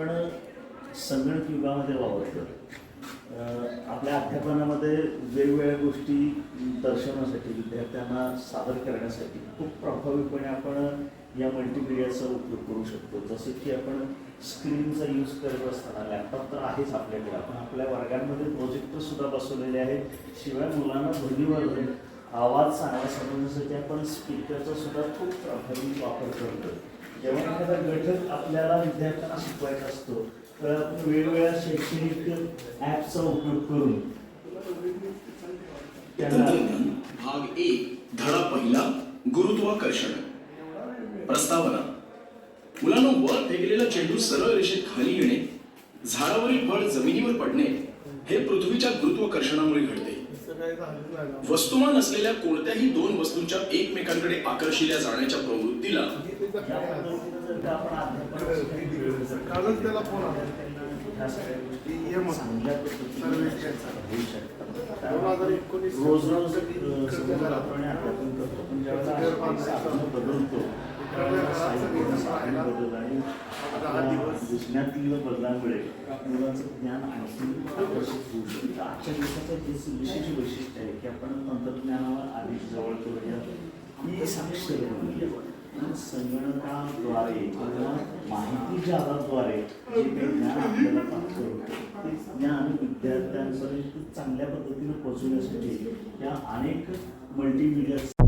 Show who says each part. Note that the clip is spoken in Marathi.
Speaker 1: आपण संगणक युगामध्ये वावरतो आपल्या अध्यापनामध्ये वेगवेगळ्या गोष्टी दर्शवण्यासाठी विद्यार्थ्यांना सादर करण्यासाठी खूप प्रभावीपणे आपण या मल्टीमिडियाचा उपयोग करू शकतो. जसं की आपण स्क्रीनचा यूज करत असताना लॅपटॉप तर आहेच आपल्याकडे. आपण आपल्या वर्गांमध्ये प्रोजेक्टर सुद्धा बसवलेले आहेत. शिवाय मुलांना ध्वनीवर आवाज चांगला समजण्यासाठी आपण स्पीकरचा सुद्धा खूप प्रभावी वापर करतो जेव्हा एखादा घटक आपल्याला विद्यार्थ्यांना शिकवायचा असतो. तर आपण वेगवेगळ्या शैक्षणिक ॲपचा उपयोग करून
Speaker 2: त्याला भाग एक धडा पहिला गुरुत्वाकर्षण. प्रस्तावना. मुलांना वर फेकलेला चेंडू सरळ रेषेत खाली येणे झाडावरील फळ जमिनीवर पडणे हे पृथ्वीच्या गुरुत्वाकर्षणामुळे घडते. वस्तुमान असलेल्या कोणत्याही दोन वस्तूंच्या एकमेकांकडे आकर्षिल्या जाण्याच्या प्रवृत्तीला
Speaker 1: या पद्धतीनं जर का आपण
Speaker 3: फोन
Speaker 1: रोज रोज करतो. पण ज्यावेळेला बदलतो बदल आणि आपल्या बदलामुळे मुलांचं ज्ञान आणखी आकर्षित होऊ शकतं आजच्या दिवसाचं हेच विशेष वैशिष्ट्य आहे की आपण तंत्रज्ञानावर अधिक जवळ करूया ही साक्षर बनूया संगणकाद्वारे किंवा माहिती जालाद्वारे जे काही ज्ञान आपल्याला प्राप्त होतं ते ज्ञान विद्यार्थ्यांपर्यंत चांगल्या पद्धतीने पोहोचवण्यासाठी या अनेक मल्टीमीडिया